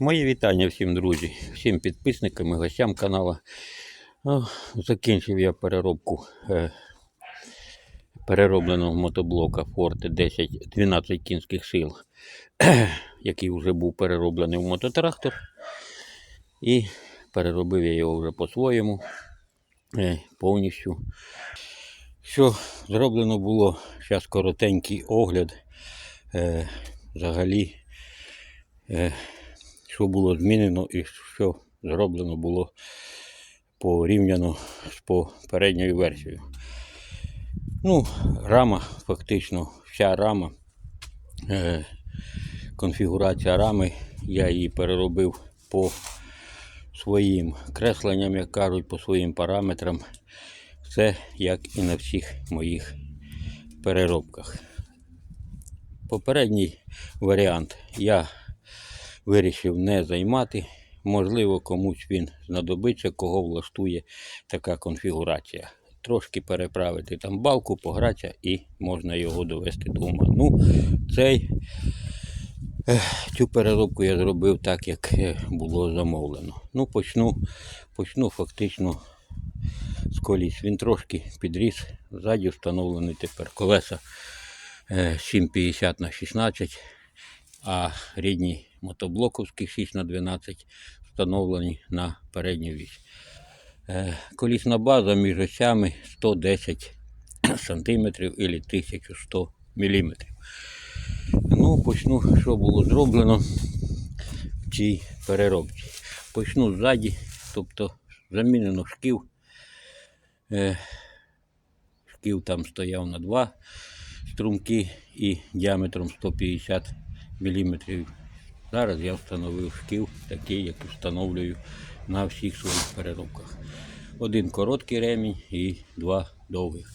Мої вітання всім, друзі, всім підписникам і гостям каналу. Ну, Закінчив я переробку е, переробленого мотоблока Forte 10 12 кінських сил, який вже був перероблений в мототрактор. І переробив я його вже по-своєму е, повністю. Що зроблено було, зараз коротенький огляд. Е, взагалі. Що було змінено і що зроблено було порівняно з попередньою версією. Ну, рама, фактично, вся рама, е, конфігурація рами, я її переробив по своїм кресленням, як кажуть, по своїм параметрам. Все як і на всіх моїх переробках. Попередній варіант я вирішив не займати. Можливо, комусь він знадобиться, кого влаштує така конфігурація. Трошки переправити там балку, погратися і можна його довести до ума. Ну, цей, цю переробку я зробив так, як е, було замовлено. Ну, почну, почну фактично з коліс. Він трошки підріс. Ззаді встановлений тепер колеса е, 750 на 16 а рідні мотоблоковські 6 на 12 встановлені на передню вісь. Е, Колісна база між осями 110 см і 1100 мм. Ну, почну, що було зроблено в цій переробці. Почну ззаді, тобто замінено шків. Е, Шків там стояв на два струмки і діаметром 150 мм. Зараз я встановив шків, такий, як встановлюю на всіх своїх переробках. Один короткий ремінь і два довгих.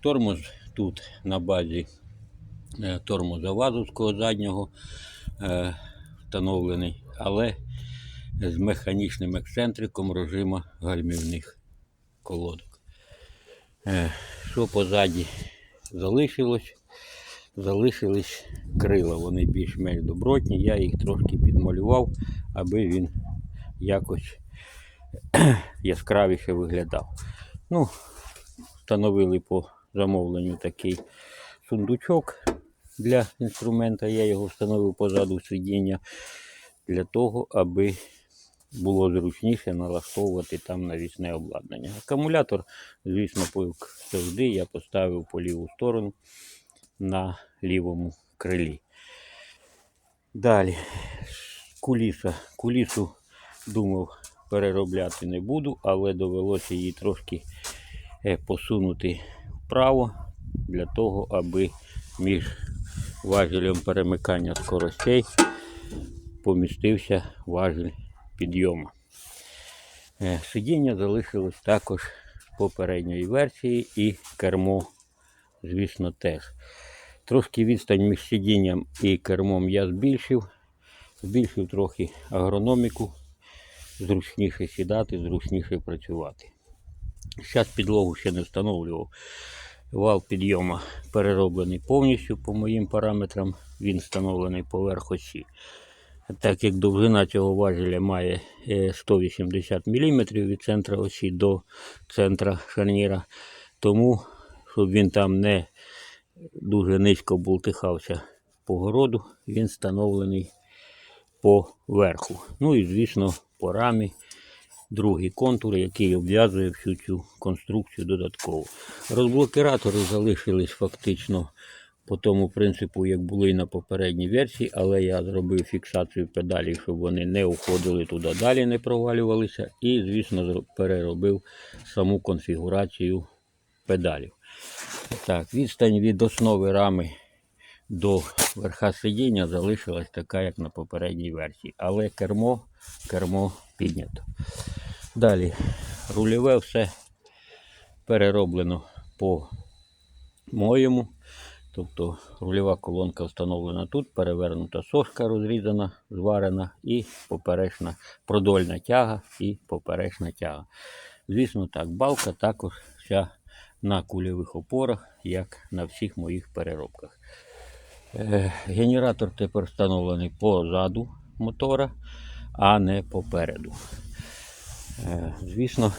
Тормоз тут на базі е, тормоза вазовського заднього е, встановлений, але з механічним ексцентриком режима гальмівних колодок. Е, Що позаді залишилось? Залишились крила. Вони більш-менш добротні. Я їх трошки підмалював, аби він якось яскравіше виглядав. Ну, Встановили по замовленню такий сундучок для інструмента. Я його встановив позаду сидіння для того, аби було зручніше налаштовувати там навісне обладнання. Акумулятор, звісно, завжди я поставив по ліву сторону на лівому крилі. Далі куліса. Кулісу думав переробляти не буду, але довелося її трошки е, посунути вправо для того, аби між важелем перемикання скоростей помістився важель підйому. Е, Сидіння залишилось також з попередньої версії і кермо, звісно, теж. Трошки відстань між сидінням і кермом я збільшив. Збільшив трохи агрономіку, зручніше сідати, зручніше працювати. Зараз підлогу ще не встановлював. Вал підйому перероблений повністю по моїм параметрам. Він встановлений поверх осі. Так як довжина цього важеля має е, 180 мм від центра осі до центра шарніра, тому щоб він там не дуже низько бултихався по городу, він встановлений по верху. Ну і, звісно, по рамі другий контур, який обв'язує всю цю конструкцію додатково. Розблокиратори залишились фактично по тому принципу, як були на попередній версії, але я зробив фіксацію педалей, щоб вони не уходили туди далі, не провалювалися. І, звісно, переробив саму конфігурацію педалів. Так, відстань від основи рами до верха сидіння залишилась така, як на попередній версії. Але кермо, кермо піднято. Далі, рульове все перероблено по моєму. Тобто рульова колонка встановлена тут, перевернута сошка розрізана, зварена і поперечна продольна тяга і поперечна тяга. Звісно, так, балка також вся на кульових опорах, як на всіх моїх переробках. Е, Генератор тепер встановлений позаду мотора. а не попереду. Е, Звісно,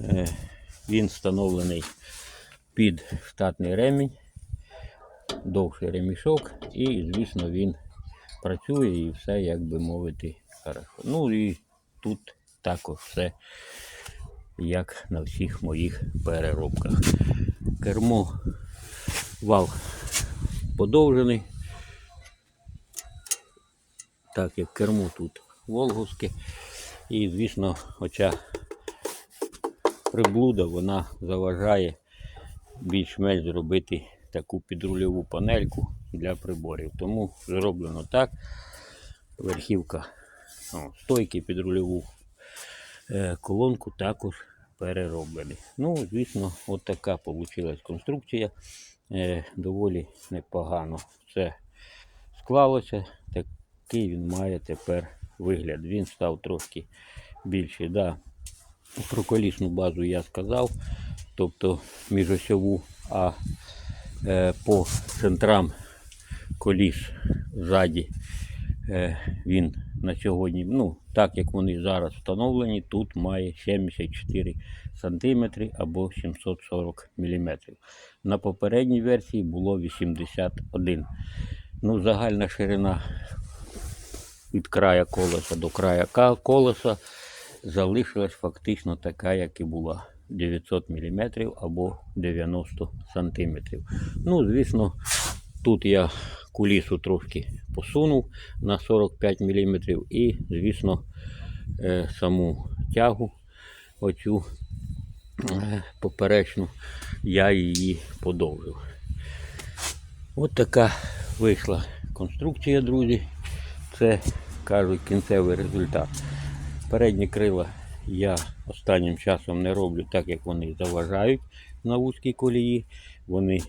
е, він встановлений під штатний ремінь, довший ремішок, і, звісно, він працює і все, як би мовити, хорошо. Ну і тут також все, як на всіх моїх переробках. Кермо вал подовжений, так як кермо тут волговське. І, звісно, оця приблуда вона заважає більш-менш зробити таку підрульову панельку для приборів. Тому зроблено так. Верхівка стойки під рульову колонку також перероблені. Ну, звісно, от вийшла конструкція. Е, доволі непогано все склалося. Такий він має тепер вигляд. Він став трошки більший. Да. Про колісну базу я сказав, тобто міжосьову, а е, по центрам коліс ззаді е, він на сьогодні, ну, так як вони зараз встановлені, тут має 74 см або 740 мм. На попередній версії було 81 Ну, загальна ширина від края колеса до края колеса залишилась фактично така, як і була. 900 мм або 90 см. Ну, звісно, тут я кулісу трошки посунув на 45 мм і, звісно, е, саму тягу, оцю е, поперечну, я її подовжив. От така вийшла конструкція, друзі. Це, кажуть, кінцевий результат. Передні крила я останнім часом не роблю так, як вони заважають на вузькій колії. Вони,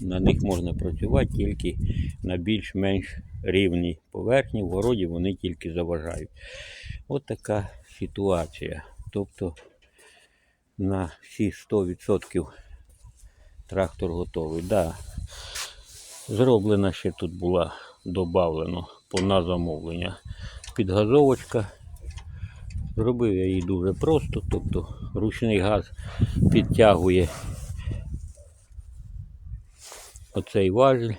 на них можна працювати тільки на більш-менш рівній поверхні. В городі вони тільки заважають. От така ситуація. Тобто на всі 100% трактор готовий. Да, Зроблена ще тут була додавлено на замовлення підгазовочка. Зробив я її дуже просто, тобто ручний газ підтягує оцей важіль,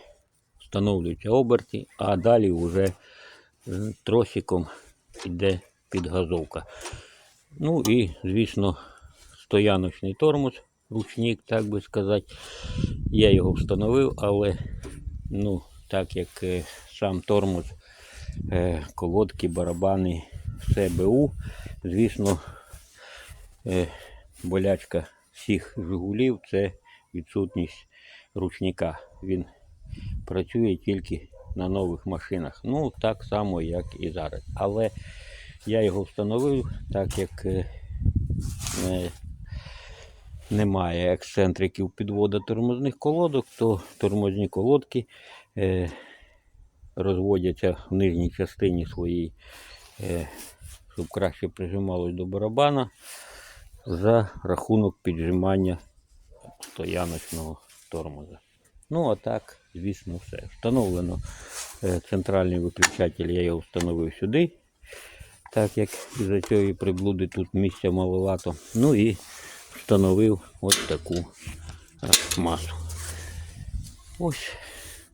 встановлюються оберти, а далі вже тросиком йде підгазовка. Ну і, звісно, стояночний тормоз, ручник, так би сказати. Я його встановив, але ну, так як е, сам тормоз, е, колодки, барабани, все БУ, звісно, е, болячка всіх Жигулів це відсутність ручника. Він працює тільки на нових машинах. Ну, так само, як і зараз. Але я його встановив, так як е, е, немає ексцентриків підводу тормозних колодок, то тормозні колодки е, розводяться в нижній частині своїй, е, щоб краще прижималось до барабана за рахунок піджимання стояночного тормоза. Ну, а так, звісно, все. Встановлено е, центральний виключатель, я його встановив сюди, так як із-за цієї приблуди тут місця маловато. Ну і встановив ось таку масу. Ось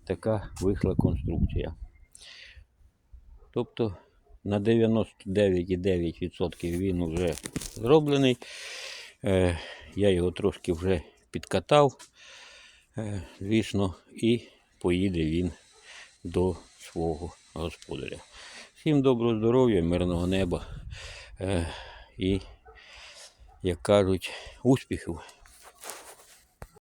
така вийшла конструкція. Тобто на 99,9% він вже зроблений. Е, я його трошки вже підкатав, звісно, і поїде він до свого господаря. Всім доброго здоров'я, мирного неба е, і, як кажуть, успіхів